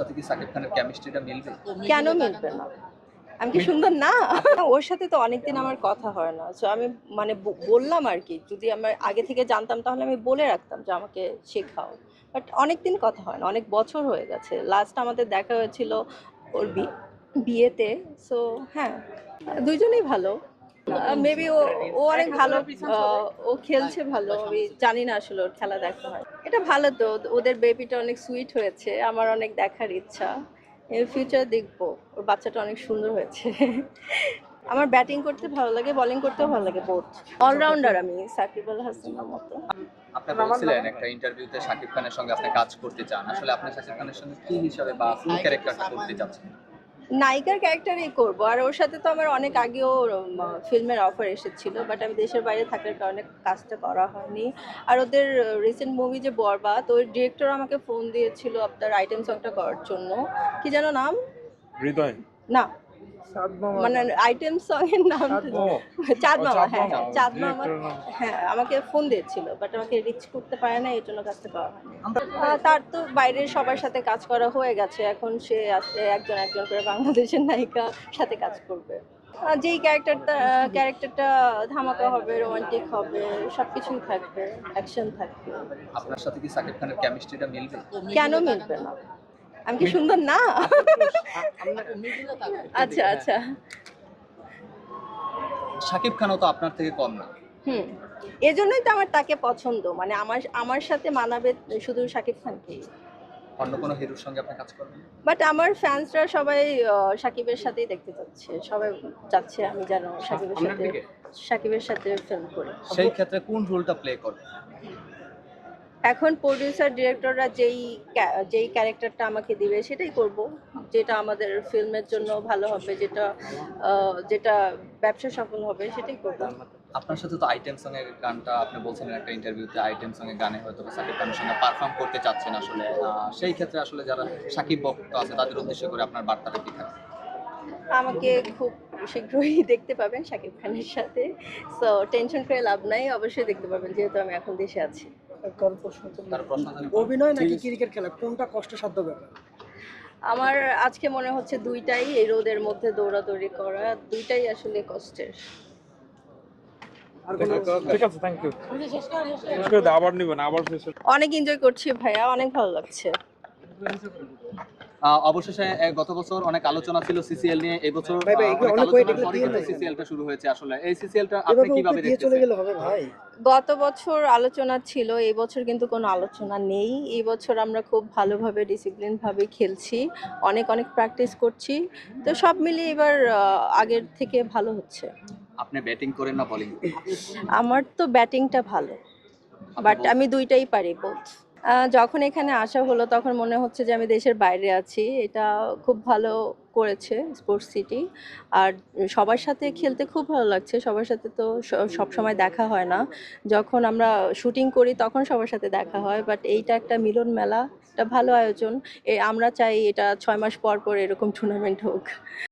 সাথে কি সাকিব খানের কেমিস্ট্রিটা মিলবে? কেন মিলবে না? আমি কি সুন্দর? না। ওর সাথে তো অনেকদিন আমার কথা হয় না। সো আমি মানে বললাম আর কি যদি আমার আগে থেকে জানতাম তাহলে আমি বলে রাখতাম যে আমাকে শেখাও। বাট অনেকদিন কথা হয় না অনেক বছর হয়ে গেছে। লাস্ট আমাদের দেখা হয়েছিল ওর বিয়েতে। সো হ্যাঁ দুজনেই ভালো। মেবি ও ও অনেক ভালো ও খেলছে ভালো আমি জানি না আসলে ওর খেলা দেখা হয়। এটা ভালো তো ওদের বেবিটা অনেক সুইট হয়েছে আমার অনেক দেখার ইচ্ছা। ফিউচার দেখব ওর বাচ্চাটা অনেক সুন্দর হয়েছে। আমার ব্যাটিং করতে ভালো লাগে বোলিং করতেও ভালো লাগে বোথ অলরাউন্ডার আমি সাকিব আল হাসানের মতো। আপনি বলছিলেন একটা ইন্টারভিউতে সাকিব খানের সঙ্গে আপনি কাজ করতে চান। আসলে আপনি সাকিব খানের সঙ্গে কি হিসাবে বা কোন ক্যারেক্টারটা করতে চাচ্ছেন? নায়িকার ক্যারেক্টারই করব। আর ওর সাথে তো আমার অনেক আগেও ফিল্মের অফার এসেছিল বাট আমি দেশের বাইরে থাকার কারণে কাজটা করা হয়নি। আর ওদের রিসেন্ট মুভি যে বরবাদ ওই ডিরেক্টর আমাকে ফোন দিয়েছিল আপনার আইটেম সংটা করার জন্য। কি যেন নাম? হৃদয়। না মানে আইটেম সং এর নাম চাঁদ মামা। হ্যাঁ হ্যাঁ চাঁদ মামা নাম। হ্যাঁ আমাকে ফোন দিয়েছিল বাট আমাকে রিচ করতে পারে না এই জন্য কাজটা করা হয়নি। তার তো বাইরের সবার সাথে কাজ করা হয়ে গেছে এখন সে আসলে একজন একজন করে বাংলাদেশের নায়িকা সাথে কাজ করবে। যেই ক্যারেক্টারটা ক্যারেক্টারটা ধামাকা হবে রোমান্টিক হবে সব কিছুই থাকবে অ্যাকশন থাকবে। আপনার সাথে কি সাকিব খানের কেমিস্ট্রিটা মিলবে? কেন মিলবে না? আমি কি সুন্দর না? আচ্ছা আচ্ছা। সাকিব খানও তো আপনার থেকে কম না। হুম। এজন্যই তো আমার তাকে পছন্দ। মানে আমার আমার সাথে মানাবে শুধু শাকিব খানকেই। অন্য কোনো হিরোর সঙ্গে আপনি কাজ করবেন বাট আমার ফ্যান্সরা সবাই সাকিবের সাথেই দেখতে চাচ্ছে সবাই চাচ্ছে আমি যেন সাকিবের সাথে সাকিবের সাথে ফিল্ম করি। সেই ক্ষেত্রে কোন রোলটা প্লে করবে এখন প্রডিউসার ডিরেক্টররা যেই যেই ক্যারেক্টারটা আমাকে দিবে সেটাই করব। যেটা আমাদের ফিল্মের জন্য ভালো হবে যেটা যেটা ব্যবসা সফল হবে সেটাই করব। আপনার সাথে তো আইটেম সং এর গানটা আপনি বলছিলেন একটা ইন্টারভিউতে আইটেম সং এর গানে হয়তো সাকিব খানের সঙ্গে পারফর্ম করতে চাচ্ছেন আসলে। সেই ক্ষেত্রে আসলে যারা সাকিব ভক্ত আছে তাদের উদ্দেশ্য করে আপনার বার্তাটা কি থাকবে আমাকে খুব শীঘ্রই দেখতে পাবেন শাকিব খানের সাথে। সো টেনশন করে লাভ নাই অবশ্যই দেখতে পাবেন যেহেতু আমি এখন দেশে আছি। প্রশ্ন তার প্রশ্ন অভিনয় নাকি ক্রিকেট খেলা? কোনটা কষ্টসাধ্য ব্যাপার? আমার আজকে মনে হচ্ছে দুইটাই এই রোদের মধ্যে দৌড়াদৌড়ি করা দুইটাই আসলে কষ্টের। আর কোনো ঠিক আছে থ্যাংক ইউ শেষ করে দাও, আবার নিবেন আবার শেষ অনেক এনজয় করছি ভাইয়া অনেক ভালো লাগছে। আহ, অবশেষে গত বছর অনেক আলোচনা ছিল সিসিএল নিয়ে এই বছর সিসিএলটা শুরু হয়েছে আসলে। এই সিসিএলটা আপনি কীভাবে দেখতেছেন? ভাই। গত বছর আলোচনা ছিল এই বছর কিন্তু কোনো আলোচনা নেই। এই বছর আমরা খুব ভালোভাবে ডিসিপ্লিনভাবে খেলছি অনেক অনেক প্র্যাকটিস করছি। তো সব মিলিয়ে এবার আগের থেকে ভালো হচ্ছে। আপনি ব্যাটিং করেন না বোলিং আমার তো ব্যাটিংটা ভালো বাট আমি দুইটাই পারি বোথ যখন এখানে আসা হলো, তখন মনে হচ্ছে যে আমি দেশের বাইরে আছি। এটা খুব ভালো করেছে স্পোর্টস সিটি। আর সবার সাথে খেলতে খুব ভালো লাগছে। সবার সাথে তো সব সময় দেখা হয় না। যখন আমরা শুটিং করি, তখন সবার সাথে দেখা হয়। বাট এইটা একটা মিলন মেলা, একটা ভালো আয়োজন। এ, আমরা চাই এটা ছয় মাস পর পর এরকম টুর্নামেন্ট হোক।